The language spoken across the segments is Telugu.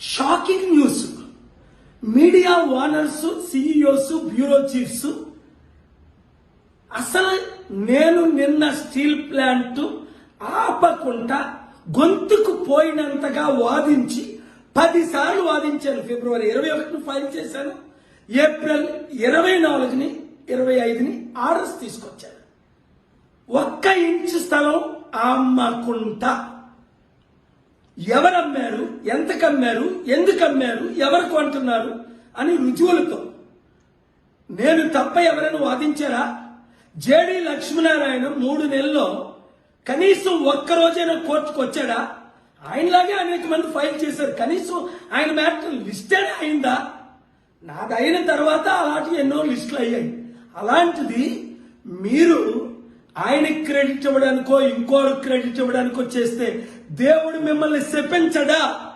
Shocking news. Media owners CEOs bureau chiefs అసలు నేను నిన్న స్టీల్ ప్లాంట్ ఆపకుండా గొంతుకు పోయినంతగా వాదించి పదిసార్లు వాదించాను. ఫిబ్రవరి ఇరవై ఒకటిని ఫైల్ చేశాను. ఏప్రిల్ ఇరవై నాలుగుని ఇరవై ఐదుని ఆర్డర్స్ తీసుకొచ్చాను. ఒక్క ఇంచు స్థలం ఆమ్మకుంటా ఎవరు అమ్మారు ఎంతకు అమ్మారు ఎందుకు అమ్మారు ఎవరు కొంటున్నారు అని రుజువులతో. నేను తప్ప ఎవరైనా వాదించారా? జేడి లక్ష్మీనారాయణ మూడు నెలల్లో కనీసం ఒక్క రోజైనా కోర్టుకు వచ్చాడా? ఆయనలాగే అనేక మంది ఫైల్ చేశారు. కనీసం ఆయన మ్యాటర్ లిస్టే అయిందా? నాదైన అయిన తర్వాత అలాంటి ఎన్నో లిస్టులు అయ్యాయి. అలాంటిది మీరు ఆయనకి క్రెడిట్ ఇవ్వడానికో ఇంకోరు క్రెడిట్ ఇవ్వడానికో చేస్తే దేవుడు మిమ్మల్ని శపించడా?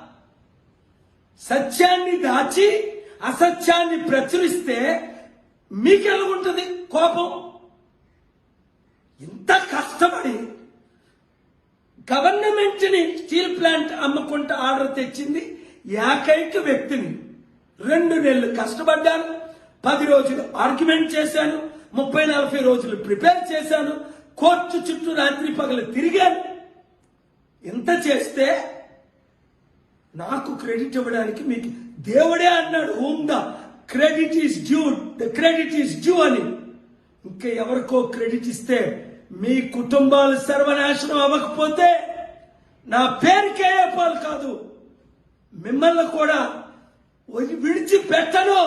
సత్యాన్ని దాచి అసత్యాన్ని ప్రచురిస్తే మీకెలాగుంటుంది కోపం? ఇంత కష్టపడి గవర్నమెంట్ని స్టీల్ ప్లాంట్ అమ్ముకుంటూ ఆర్డర్ తెచ్చింది ఏకైక వ్యక్తిని. రెండు నెలలు కష్టపడ్డాను పది రోజులు ఆర్గ్యుమెంట్ చేశాను ముప్పై నలభై రోజులు ప్రిపేర్ చేశాను కోర్టు చుట్టూ రాత్రి పగలు తిరిగాను. ఇంత చేస్తే నాకు క్రెడిట్ ఇవ్వడానికి మీకు దేవుడే అన్నాడు whom the credit is due the credit is due అని. ఇంకా ఎవరికో క్రెడిట్ ఇస్తే మీ కుటుంబాలు సర్వనాశనం అవ్వకపోతే నా పేరుకే పాలు కాదు. మిమ్మల్ని కూడా విడిచి విడిచిపెట్టను.